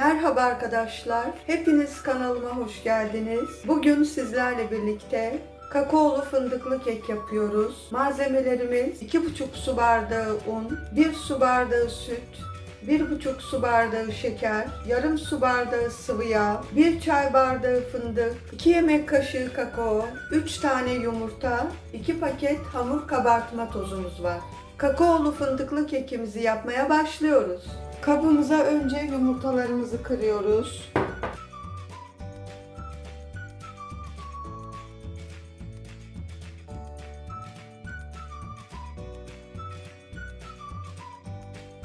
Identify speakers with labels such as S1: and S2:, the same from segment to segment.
S1: Merhaba arkadaşlar. Hepiniz kanalıma hoş geldiniz. Bugün sizlerle birlikte kakaolu fındıklı kek yapıyoruz. Malzemelerimiz 2,5 su bardağı un, 1 su bardağı süt, 1,5 su bardağı şeker, yarım su bardağı sıvı yağ, 1 çay bardağı fındık, 2 yemek kaşığı kakao, 3 tane yumurta, 2 paket hamur kabartma tozumuz var. Kakaolu fındıklı kekimizi yapmaya başlıyoruz. Kabımıza önce yumurtalarımızı kırıyoruz.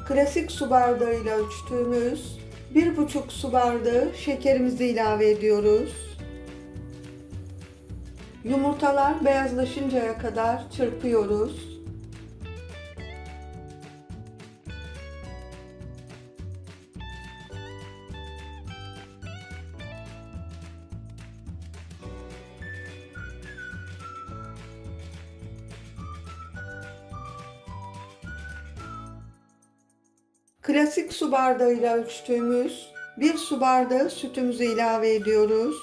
S1: Klasik su bardağıyla ölçtüğümüz 1,5 su bardağı şekerimizi ilave ediyoruz. Yumurtalar beyazlaşıncaya kadar çırpıyoruz. Klasik su bardağıyla ölçtüğümüz 1 su bardağı sütümüzü ilave ediyoruz.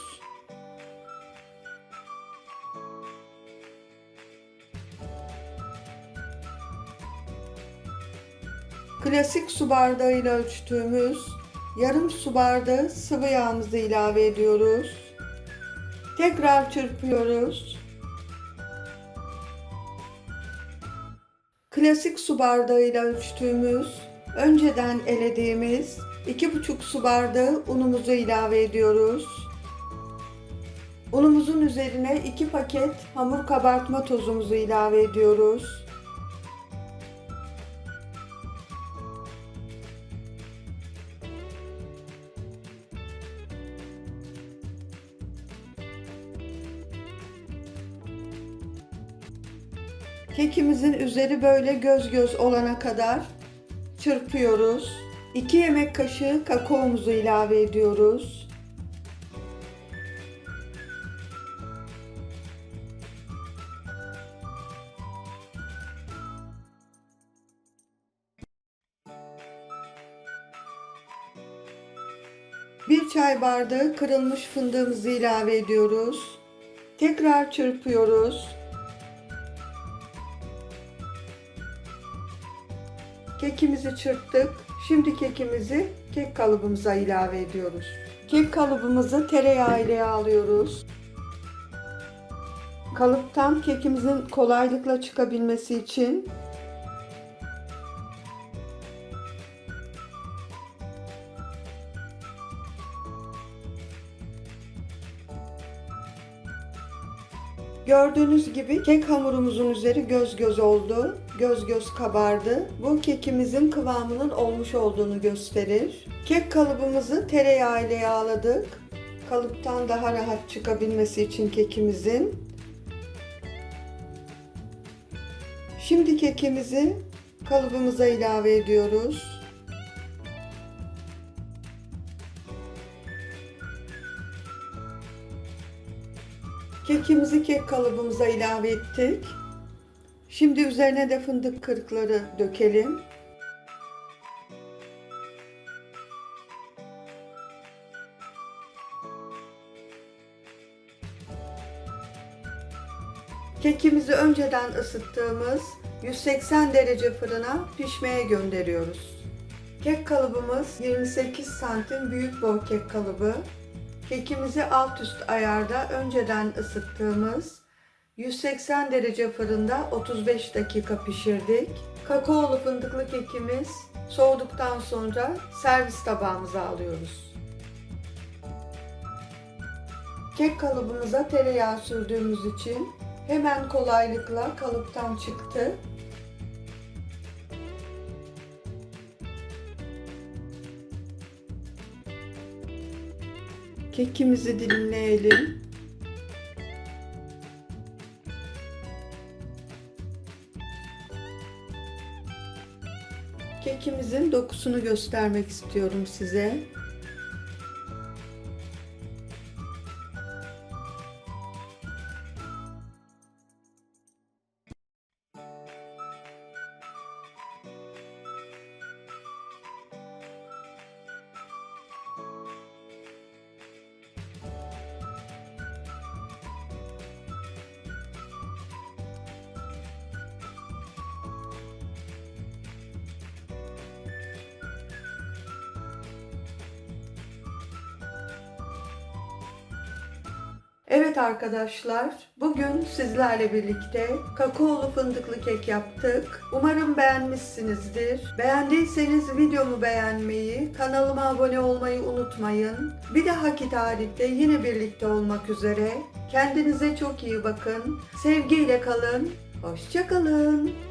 S1: Klasik su bardağıyla ölçtüğümüz yarım su bardağı sıvı yağımızı ilave ediyoruz. Tekrar çırpıyoruz. Klasik su bardağıyla ölçtüğümüz, önceden elediğimiz 2,5 su bardağı unumuzu ilave ediyoruz. Unumuzun üzerine 2 paket hamur kabartma tozumuzu ilave ediyoruz. Kekimizin üzeri böyle göz göz olana kadar çırpıyoruz. 2 yemek kaşığı kakaomuzu ilave ediyoruz. Bir çay bardağı kırılmış fındığımızı ilave ediyoruz. Tekrar çırpıyoruz. Kekimizi çırptık. Şimdi kekimizi kek kalıbımıza ilave ediyoruz. Kek kalıbımızı tereyağı ile yağlıyoruz. Kalıptan kekimizin kolaylıkla çıkabilmesi için Gördüğünüz gibi kek hamurumuzun üzeri göz göz oldu. Göz göz kabardı. Bu kekimizin kıvamının olmuş olduğunu gösterir. Kek kalıbımızı tereyağı ile yağladık. Kalıptan daha rahat çıkabilmesi için kekimizin. Şimdi kekimizi kalıbımıza ilave ediyoruz. Kekimizi kek kalıbımıza ilave ettik. Şimdi üzerine de fındık kırıkları dökelim. Kekimizi önceden ısıttığımız 180 derece fırına pişmeye gönderiyoruz. Kek kalıbımız 28 santim büyük boy kek kalıbı. Kekimizi alt üst ayarda önceden ısıttığımız 180 derece fırında 35 dakika pişirdik. Kakaolu fındıklı kekimiz soğuduktan sonra servis tabağımıza alıyoruz. Kek kalıbımıza tereyağı sürdüğümüz için hemen kolaylıkla kalıptan çıktı. Kekimizi dilimleyelim. Kekimizin dokusunu göstermek istiyorum size. Evet arkadaşlar, bugün sizlerle birlikte kakaolu fındıklı kek yaptık. Umarım beğenmişsinizdir. Beğendiyseniz videomu beğenmeyi, kanalıma abone olmayı unutmayın. Bir dahaki tarihte yine birlikte olmak üzere. Kendinize çok iyi bakın. Sevgiyle kalın. Hoşçakalın.